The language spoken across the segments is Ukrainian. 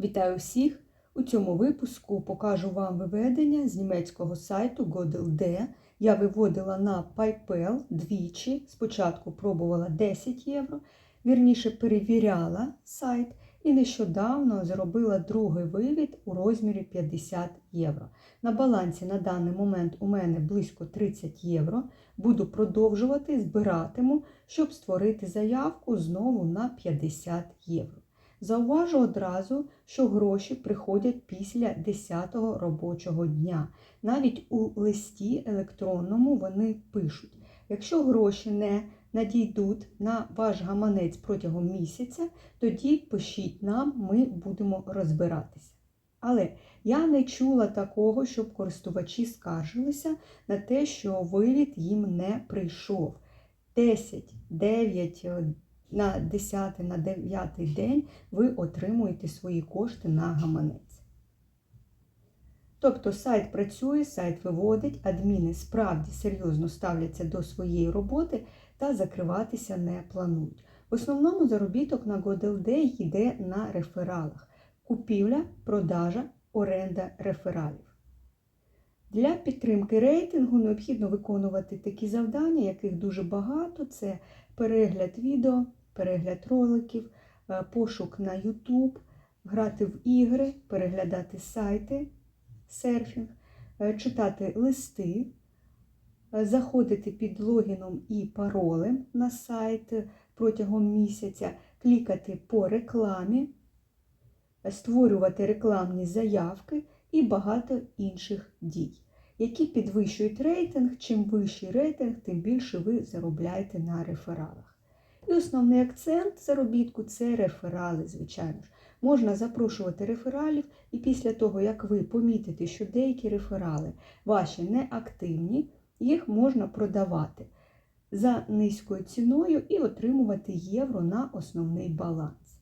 Вітаю всіх! У цьому випуску покажу вам виведення з німецького сайту Godel.de. Я виводила на PayPal двічі. Спочатку пробувала 10 євро, вірніше перевіряла сайт і нещодавно зробила другий вивід у розмірі 50 євро. На балансі на даний момент у мене близько 30 євро. Буду продовжувати збиратиму, щоб створити заявку знову на 50 євро. Зауважу одразу, що гроші приходять після 10-го робочого дня. Навіть у листі електронному вони пишуть: якщо гроші не надійдуть на ваш гаманець протягом місяця, тоді пишіть нам, ми будемо розбиратися. Але я не чула такого, щоб користувачі скаржилися на те, що вивід їм не прийшов. 10, 9, на 10 на 9 день ви отримуєте свої кошти на гаманець. Тобто сайт працює, сайт виводить, адміни справді серйозно ставляться до своєї роботи та закриватися не планують. В основному заробіток на GodelDay йде на рефералах. Купівля, продажа, оренда рефералів. Для підтримки рейтингу необхідно виконувати такі завдання, яких дуже багато. Це перегляд відео, перегляд роликів, пошук на YouTube, грати в ігри, переглядати сайти, серфінг, читати листи, заходити під логіном і паролем на сайт протягом місяця, клікати по рекламі, створювати рекламні заявки і багато інших дій, які підвищують рейтинг. Чим вищий рейтинг, тим більше ви заробляєте на рефералах. І основний акцент заробітку це реферали, звичайно ж. Можна запрошувати рефералів, і після того, як ви помітите, що деякі реферали ваші неактивні, їх можна продавати за низькою ціною і отримувати євро на основний баланс.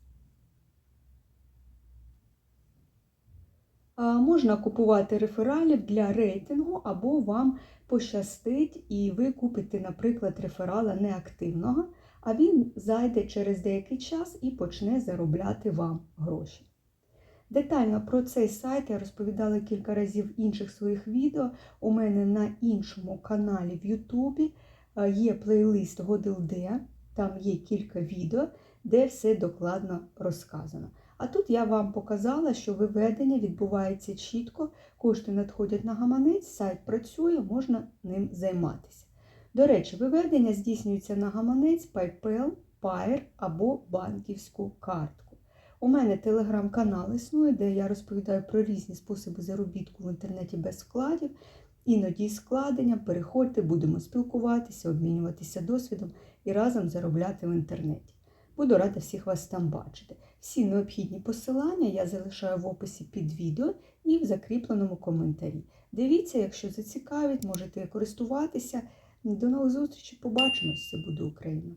Можна купувати рефералів для рейтингу, або вам пощастить, і ви купите, наприклад, реферала неактивного, а він зайде через деякий час і почне заробляти вам гроші. Детально про цей сайт я розповідала кілька разів в інших своїх відео. У мене на іншому каналі в Ютубі є плейлист Godel.de, там є кілька відео, де все докладно розказано. А тут я вам показала, що виведення відбувається чітко, кошти надходять на гаманець, сайт працює, можна ним займатися. До речі, виведення здійснюється на гаманець, PayPal, Pair або банківську картку. У мене телеграм-канал існує, де я розповідаю про різні способи заробітку в інтернеті без вкладів, іноді складення. Переходьте, будемо спілкуватися, обмінюватися досвідом і разом заробляти в інтернеті. Буду рада всіх вас там бачити. Всі необхідні посилання я залишаю в описі під відео і в закріпленому коментарі. Дивіться, якщо зацікавить, можете користуватися. До нових зустрічей, побачимось! Це буде Україна!